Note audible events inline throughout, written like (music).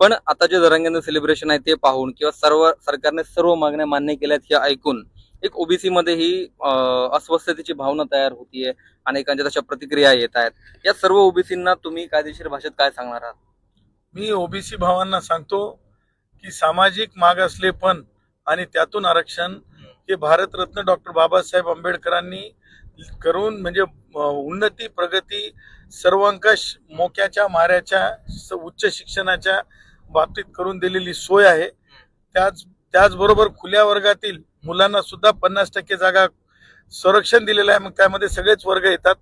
पण आता जे जरांगेंद्र सेलिब्रेशन आहे ते पाहून किंवा सर्व सरकारने सर्व मागण्या मान्य केल्यात हे ऐकून एक ओबीसी मध्ये ही अस्वस्थतेची भावना तयार होतीये अनेकांच्या तशा प्रतिक्रिया येत आहेत. या सर्व ओबीसींना तुम्ही कायदेशीर भाषेत काय सांगणार आहात? मी ओबीसी भावांना सांगतो की सामाजिक मागासले पण आणि त्यातून आरक्षण हे भारतरत्न डॉक्टर बाबासाहेब आंबेडकरांनी करून म्हणजे उन्नती प्रगती सर्वंकष मोक्याच्या माऱ्याच्या उच्च शिक्षणाच्या बाबतीत करून दिलेली सोय आहे. त्याच त्याचबरोबर खुल्या वर्गातील मुलांना सुद्धा पन्नास टक्के जागा संरक्षण दिलेलं आहे. मग त्यामध्ये सगळेच वर्ग येतात.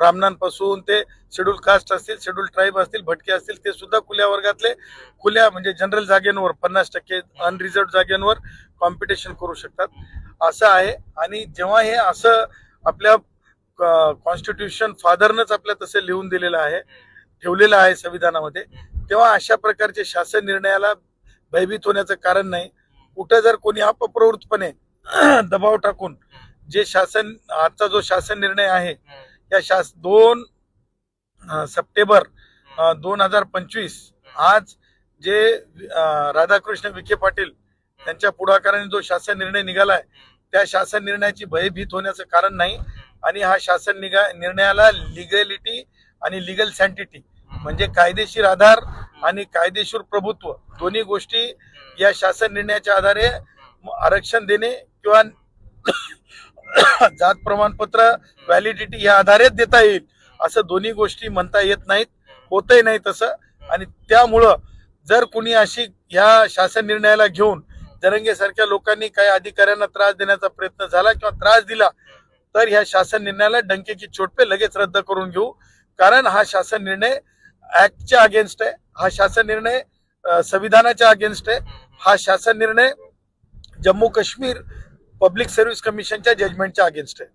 ब्राह्मणांपासून ते शेड्यूल कास्ट असतील शेड्यूल ट्राईब असतील भटके असतील ते सुद्धा खुल्या वर्गातले खुल्या म्हणजे जनरल जागेंवर पन्नास टक्के अनरिझर्व जागेंवर कॉम्पिटिशन करू शकतात. असं आहे. आणि जेव्हा हे असं आपल्या कॉन्स्टिट्यूशन फादरनंच आपल्या तसे लिहून दिलेलं आहे ठेवलेलं आहे संविधानामध्ये तेव्हा अशा प्रकारचे शासन निर्णयाला भयभीत होण्याचं कारण नाही. कुठं जर कोणी अपप्रवृत्तपणे (clears throat) दबाव टाकून जे शासन आजचा जो शासन निर्णय आहे या शास दोन सप्टेंबर दोन हजार पंचवीस आज जे राधाकृष्ण विखे पाटील यांच्या पुढाकाराने जो शासन निर्णय निघालाय त्या शासन निर्णयाची भयभीत होण्याचं कारण नाही. आणि हा शासन निगा निर्णयाला लिगॅलिटी आणि लिगल सँटिटी म्हणजे कायदेशीर आधार आणि कायदेशीर प्रभुत्व दोन्ही गोष्टी या शासन निर्णयाच्या आधारे आरक्षण देणे किंवा जात प्रमाणपत्र व्हॅलिडिटी या आधारेच देता येईल असं दोन्ही गोष्टी म्हणता येत नाहीत होतही नाही तसं. आणि त्यामुळं जर कुणी अशी ह्या शासन निर्णयाला घेऊन जरंगे सारख्या लोकांनी काही अधिकाऱ्यांना त्रास देण्याचा प्रयत्न झाला किंवा त्रास दिला तर ह्या शासन निर्णयाला डंकेची चोटपे लगेच रद्द करून घेऊ. कारण हा शासन निर्णय ऍक्टच्या अगेन्स्ट आहे. हा शासन निर्णय संविधानाच्या अगेन्स्ट आहे. हा शासन निर्णय जम्मू काश्मीर पब्लिक सर्व्हिस कमिशनच्या जजमेंटच्या अगेन्स्ट आहे.